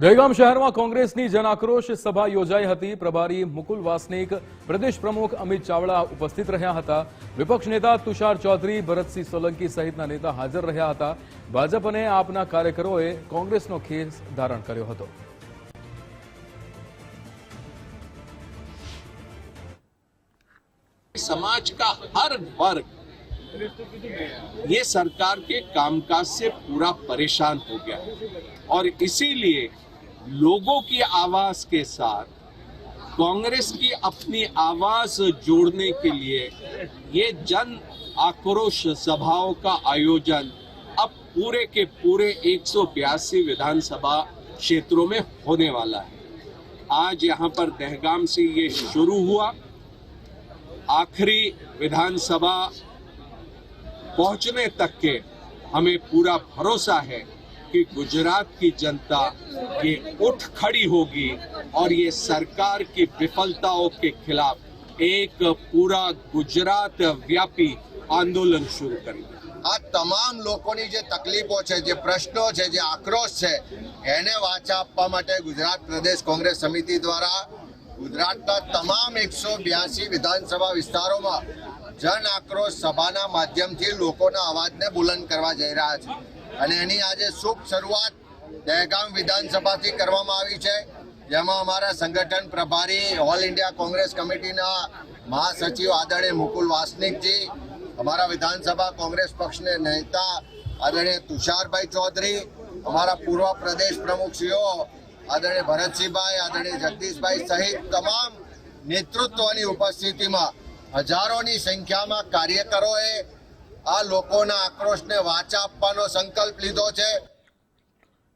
દહેગામ શહેરમાં કોંગ્રેસની જનાક્રોશ સભા યોજાઈ હતી પ્રભારી મુકુલ વાસનિક પ્રદેશ પ્રમુખ અમિત ચાવડા ઉપસ્થિત રહ્યા હતા વિપક્ષ નેતા તુષાર ચૌધરી ભરતસિંહ સોલંકી સહિતના નેતા હાજર રહ્યા હતા ભાજપ અને આપના કાર્યકરોએ કોંગ્રેસનો ખેસ ધારણ કર્યો હતો समाज का हर वर्ग ये सरकार के कामकाज से पूरा परेशान हो गया और इसीलिए लोगों की आवाज़ के साथ कांग्रेस की अपनी आवाज़ जोड़ने के लिए ये जन आक्रोश सभाओं का आयोजन अब पूरे के पूरे एक सौ बयासी विधानसभा क्षेत्रों में होने वाला है। आज यहाँ पर दहगाम से ये शुरू हुआ। आखिरी विधानसभा पहुँचने तक के हमें पूरा भरोसा है कि गुजरात की जनता ये उठ खड़ी होगी और ये सरकार की विफलताओं के खिलाफ एक पूरा गुजरात व्यापी आंदोलन शुरू करेगी આ તમામ લોકોની જે તકલીફો છે જે પ્રશ્નો છે જે આક્રોશ છે એને વાચા આપવા માટે ગુજરાત પ્રદેશ કોંગ્રેસ સમિતિ દ્વારા ગુજરાતના તમામ એકસો બ્યાસી વિધાનસભા વિસ્તારોમાં જન આક્રોશ સભાના માધ્યમથી લોકોના અવાજને બુલંદ કરવા જઈ રહ્યા છે અને એની આજે શુભ શરૂઆત દહેગામ વિધાનસભાથી કરવામાં આવી છે. જેમાં અમારા સંગઠન પ્રભારી ઓલ ઇન્ડિયા કોંગ્રેસ કમિટીના મહાસચિવ આદરણીય મુકુલ વાસનિકજી, અમારા વિધાનસભા કોંગ્રેસ પક્ષને નેતા આદરણીય તુષારભાઈ ચૌધરી, અમારા પૂર્વ પ્રદેશ પ્રમુખશ્રીઓ આદરણીય ભરતસિંહભાઈ, આદરણીય જગદીશભાઈ સહિત તમામ નેતૃત્વની ઉપસ્થિતિમાં હજારોની સંખ્યામાં કાર્યકરોએ આ લોકોના આક્રોશને વાચા આપવાનો સંકલ્પ લીધો છે.